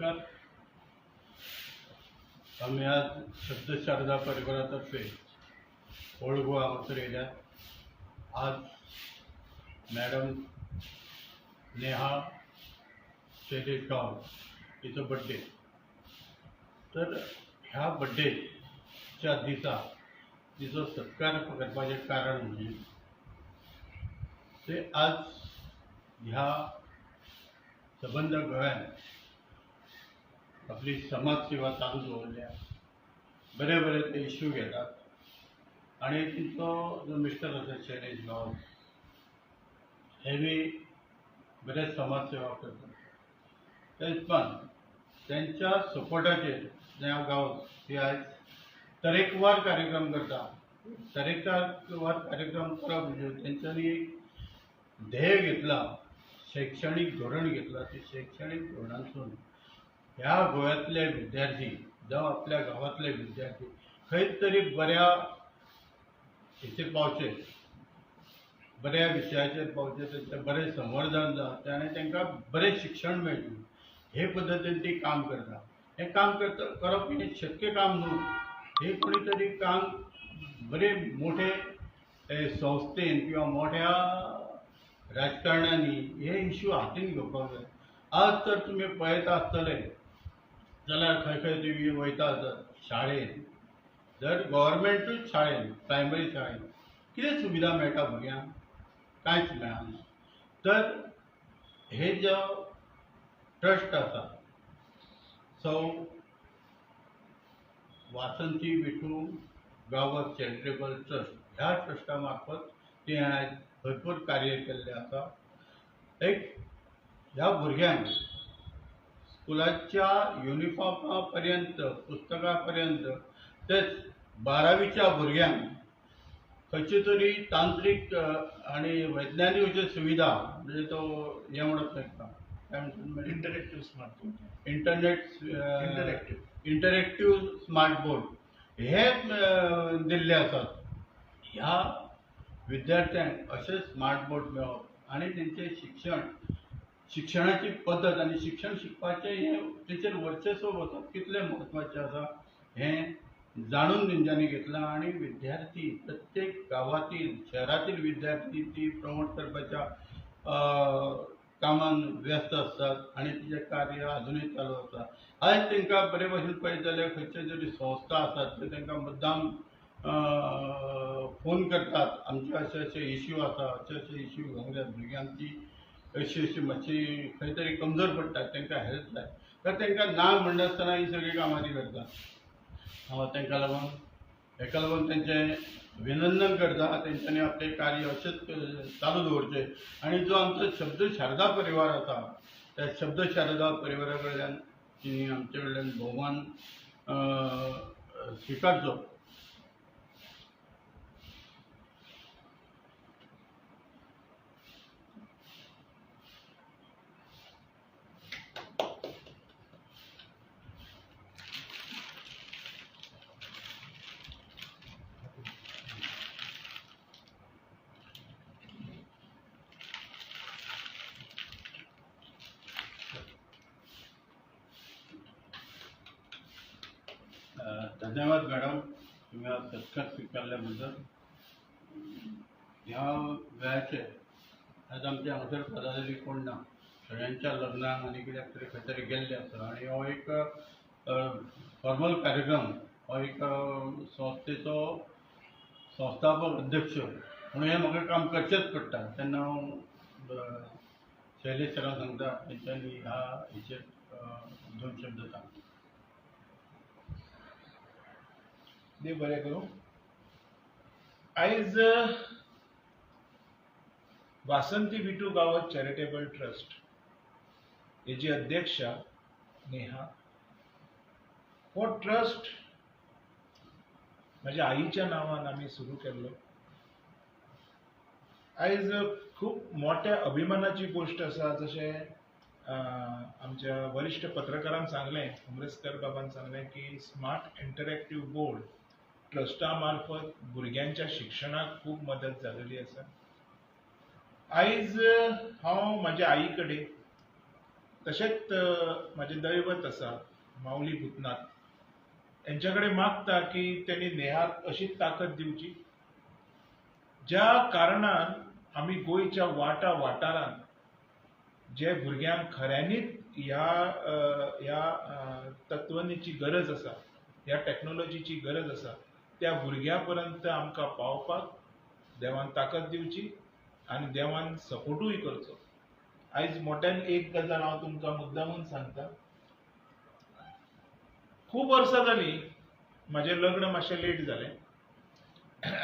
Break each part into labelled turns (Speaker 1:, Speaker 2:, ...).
Speaker 1: नमस्कार. आम्ही आज शब्दशारदा परिवारातर्फे ओल्ड गोवा आज मॅडम नेहा शैलेश गांव हिचो बड्डे तर ह्या बड्डेच्या दिसा तिचो सत्कार करपाचे कारण म्हणजे ते आज ह्या सबंद गोंयांत आपली समाज सेवा चालू दवरल्या बरे बरे ते इश्यू घेतात. आणि तिचो जो मिस्टर आसा शैलेश गांव हे बी बरेच समाज सेवा करतात. तेच पण त्यांच्या सपोर्टाचेर हांव गांवांत ती आयज तरेकवार कार्यक्रम करता तरेकवार कार्यक्रम करप म्हणजे त्यांच्यानी एक ध्येय घेतला शैक्षणीक धोरण घेतला. ते शैक्षणीक धोरणांतून ह्या गोंयांतले विद्यार्थी जावं आपल्या गांवांतले विद्यार्थी खंय तरी बऱ्या हेचेर पावचे बऱ्या विशयाचेर पावचे तेंचें बरें संवर्धन जावं आनी तांकां बरें शिक्षण मेळचें हे पद्दतीन ती काम करता हें काम करता करप हें शक्य काम न्हू हे कोणी तरी काम बरे मोठे संस्थेन किंवा मोठ्या राजकारण्यांनी हे इश्यू हातीन घेवपाक जाय आज तर तुमी पळयता आसतले जाल्यार खंय खंय तुमी वयता जर शाळेंत. जर गव्हर्मेंटूच शाळेन प्रायमरी शाळेन कितें सुविधा मेळटा भुरग्यांक कांयच मेळना तर हे जो ट्रस्ट आसा सो वासंती विठू गांवक चॅरिटेबल ट्रस्ट ह्या ट्रस्टा मार्फत ते आयज भरपूर कार्य केल्लें आसा एक ह्या भुरग्यांक स्कुलाच्या युनिफॉर्मा पर्यंत पुस्तकां पर्यंत तेच बारावीच्या भुरग्यांक खंयची तरी तांत्रीक आनी वैज्ञानीक अश्यो सुविधा म्हणजे तो हे म्हणत नाका काय म्हणतात
Speaker 2: interactive smart
Speaker 1: internet. Interactive smart board हे दिल्ले आसात ह्या विद्यार्थ्यांक अशे स्मार्ट बोर्ड मेळप आनी तेंचें शिक्षण शिक्षणाची पद्दत आनी शिक्षण शिकपाचें हें तेचेर वर्चस्व वचप कितलें म्हत्वाचें आसा हें जाणून तेंच्यांनी घेतलां आनी विद्यार्थी प्रत्येक गांवांतील शहरातील विद्यार्थी ती प्रमोट करपाच्या कामान व्यस्त आसतात आनी तिचें कार्य आजुनूय चालू आसा आयज तांकां बरे भशेन पळयत जाल्यार खंयच्यो जरी संस्था आसात त्यो तांकां मुद्दाम फोन करतात. आमचे अशे अशे इश्यू आसा अशे अशे इश्यू घेवंक भुरग्यांची अशी अशी मातशी खंय तरी कमजोर पडटात तांकां हेल्प जाय तर तांकां ना म्हणनासतना ही सगळीं कामां ती करतात. हांव तांकां लागून हेका लागून तेंचें अभिनंदन करता तेंच्यांनी आपलें कार्य अशेंच चालू दवरचें आनी जो आमचो शब्द शारदा परिवार आसा त्या शब्द शारदा परिवारा कडल्यान तिणी आमचे कडल्यान भोवमान स्विकारचो धन्यवाद मॅडम. तुम्ही आज सत्कार स्वीकारल्याबद्दल. ह्या वेळाचेर आज आमचे हांगासर पदाधिकारी कोण ना सगळ्यांच्या लग्नाक आनी कित्याक तरी खंय तरी गेल्ले आसा आनी हो एक फॉर्मल कार्यक्रम हो एक संस्थेचो संस्थापक अध्यक्ष म्हणून हें म्हाका काम करचेंच पडटा तेन्ना हांव शैलेश सरांक सांगता तेंच्यांनी ह्या हेचेर दोन शब्द सांगता
Speaker 2: देव बरें करूं. आयज वासंती विटू गावत चॅरिटेबल ट्रस्ट हेची अध्यक्षा नेहा. हो ट्रस्ट म्हज्या आईच्या नांवान आमी सुरू केल्लो आयज खूब मोठ्या अभिमानाची गोश्ट आसा जशें आमच्या वरिश्ठ पत्रकारान सांगलें उमरेस्कर बाबान सांगलें की स्मार्ट इंटरॅक्टिव्ह बोर्ड ट्रस्टा मार्फत भुरग्यांच्या शिक्षणाक खूब मदत जालेली आसा आयज हांव माझ्या आई कडेन तशेंच अं, दैवत आसा माऊली भूतनाथ. यांच्या कडेन मागता की त्यांनी नेहाक अशीच ताकद दिवची. ज्या कारणान आमी गोंयच्या वाटा वाठारांत जे भुरग्यांक खऱ्यांनीच ह्या ह्या तत्वनिची गरज आसा ह्या टॅक्नोलॉजीची गरज आसा त्या भुरग्यां पर्यंत आमकां पावपाक देवान ताकद दिवची आनी देवान सपोर्टूय करचो. आयज मोट्यान एक गजाल हांव तुमकां मुद्दामून सांगता. खूब वर्सां जालीं म्हाजें लग्न मातशें लेट जालें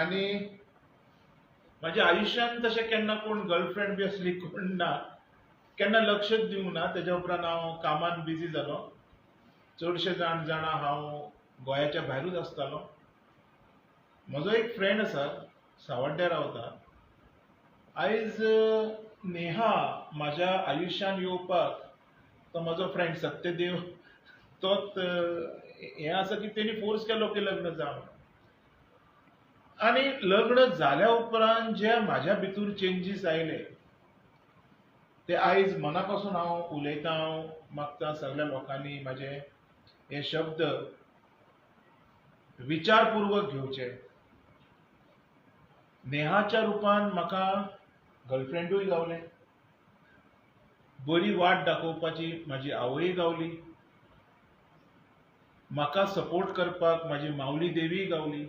Speaker 2: आनी म्हाज्या आयुश्यांत तशें केन्ना कोण गर्लफ्रेंड बी असली कोण ना केन्ना लक्षच दिवंक ना तेज्या उपरांत हांव कामान बिजी जालो. चडशे जाण जाणां हांव गोंयाच्या भायरूच आसतालो. म्हजो एक फ्रेंड आसा सावड्ड्या रावता आयज नेहा म्हाज्या आयुश्यान येवपाक तो म्हजो फ्रेंड सत्यदेव तोच हें आसा की तेणी फोर्स केलो की लग्न जा आनी लग्न जाल्या उपरांत जे म्हाज्या भितूर चेंजीस आयले ते आयज मना पासून हांव उलयतां हांव मागता सगळ्या लोकांनी म्हाजे हे शब्द विचारपूर्वक घेवचे. नेहाच्या रुपान म्हाका गर्लफ्रेंडूय गावलें. बरी वाट दाखोवपाची म्हाजी आवय गावली. म्हाका सपोर्ट करपाक म्हाजी माऊली देवी गावली.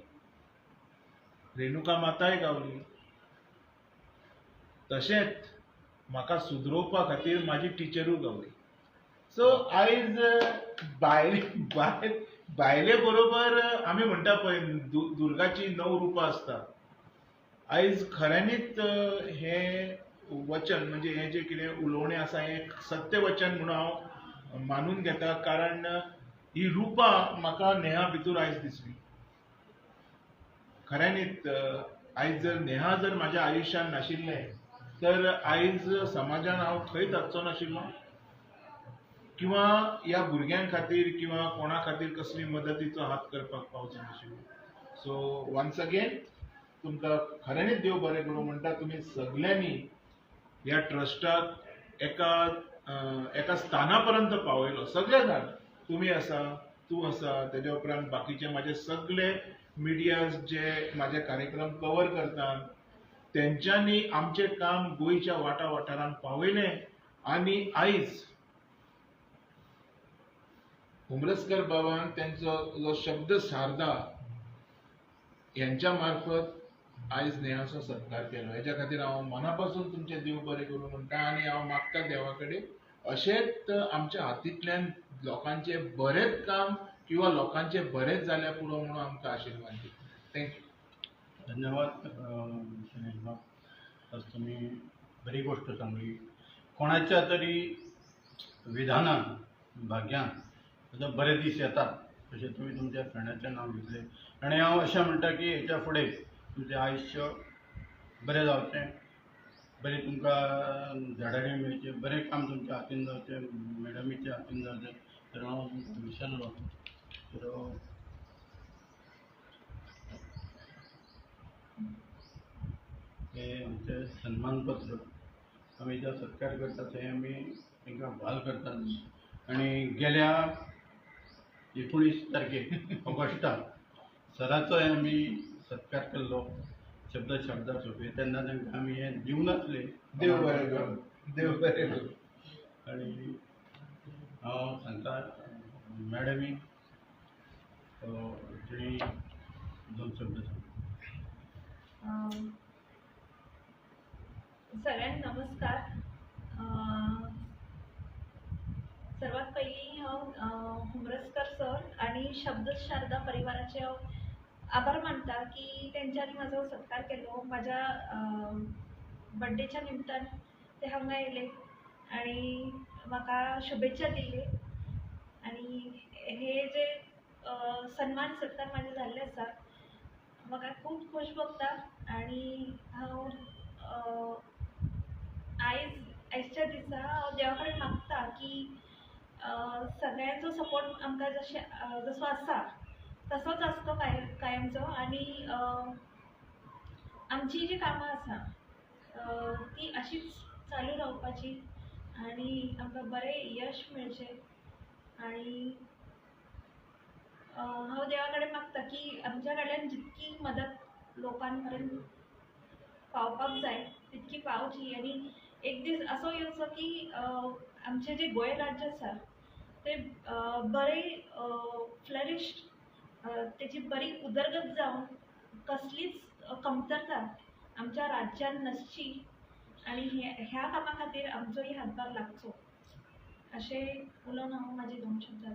Speaker 2: रेणुका माताय गावली. तशेंच म्हाका सुदरोवपा खातीर म्हाजी टिचरूय गावली. सो आयज भायले भायर भायले बरोबर आमी म्हणटा पळय दुर्गाची णव रुपां आसता आयज खऱ्यांनीच हें हे वचन म्हणजे हे जे कितें उलोवणें आसा हें सत्य वचन म्हणून हांव मानून घेता कारण ही रुपां म्हाका नेहा भितूर आयज दिसली. खऱ्यांनीच आयज जर नेहा जर म्हाज्या आयुश्यान नाशिल्लें तर आयज समाजान हांव खंयच आसचो नाशिल्लो. किंवा ह्या भुरग्यां खातीर किंवा कोणा खातीर कसली मदतीचो हात करपाक पावचो नाशिल्लो. सो वन्स अगेन तुमकां खऱ्यांनीच देव बरें करूं म्हणटा तुमी सगल्यांनी ह्या ट्रस्टाक एका एका स्थाना पर्यंत पावयलो सगळे जाण तुमी आसा तूं आसा त्याच्या उपरांत बाकीचे म्हाजे सगळे मिडियाज जे म्हाजे कार्यक्रम कवर करतात तेंच्यांनी आमचें काम गोंयच्या वाटा वाठारांत पावयलें आनी आयज उमरसकर बाबान तेंचो जो शब्द सारदा यांच्या मार्फत आयज नेहाचो सत्कार केलो. हेच्या खातीर हांव मना पासून तुमचे देव बरें करूं म्हणटा आनी हांव मागता देवा कडेन अशेंच आमच्या हातींतल्यान लोकांचे बरेंच काम किंवा लोकांचे बरेंच जाल्या पुरो म्हणून आमकां आशिर्वाद दी थँक्यू
Speaker 1: धन्यवाद सुनील आज तुम्ही बरी गोष्ट सांगली. कोणाच्या तरी विधानान भाग्यान आतां बरे दीस येतात. अशें तुमी तुमच्या फ्रेंडाचें नांव घेतलें. आनी हांव अशें म्हणटा की हेच्या फुडें तुमचें आयुश्य बरें जावचें. बरें तुमकां झाडारी मेळचें बरें काम तुमच्या हातीन जावचें मॅडमीच्या हातीन जावचें. तर हांव तुमकां तर हे आमचे सन्मानपत्र आमी जो सत्कार करतात ते आमी तांकां भाल करतात. आनी गेल्या एकुणीस तारखेक ऑगस्टाक सराचोय आमी सत्कार केल्लो शब्द शब्दा सोंपे तेन्ना तांकां आमी हें दिवनासले
Speaker 2: देव बरें करूं देव बरें करूं
Speaker 1: आनी हांव सांगता मॅडमी तुमी दोन शब्द सांग
Speaker 3: अं, सगळ्यांना नमस्कार. अं, सर्वात पहिली हांव हुमरसकर सर आणि शब्द शारदा परिवाराचे हांव आभार मानता की त्यांच्यानी माझा सत्कार केलो. माझ्या बड्डेच्या निमतान ते हांगा येले आणि म्हाका शुभेच्छा दिल्ली आणि हे जे सन्मान सत्कार माझे झाले आसा म्हाका खूब खोश भोगता आनी हांव आयज आयजच्या दिसा हांव देवा कडेन मागता की अ, सगळ्यांचो सपोर्ट आमकां जशें जसो आसा तसोच आसतो कायम कायमचो. आनी आमची जी कामां आसा ती अशीच चालू रावपाची आनी आमकां बरें यश मेळचें आनी हांव हो, देवा कडेन मागता की आमच्या कडल्यान जितकी मदत लोकां पर्यंत पावपाक जाय तितकी पावची. आनी एक दीस असो येवचो की आमचें जें गोंय राज्य आसा तें बरें फ्लरिश तेची बरी उदरगत जावन कसलीच कमतरता आमच्या राज्यान नासची आनी हे ह्या कामा खातीर आमचोय हातभार लागचो अशें उलोवन हांव म्हाजे दोन शब्द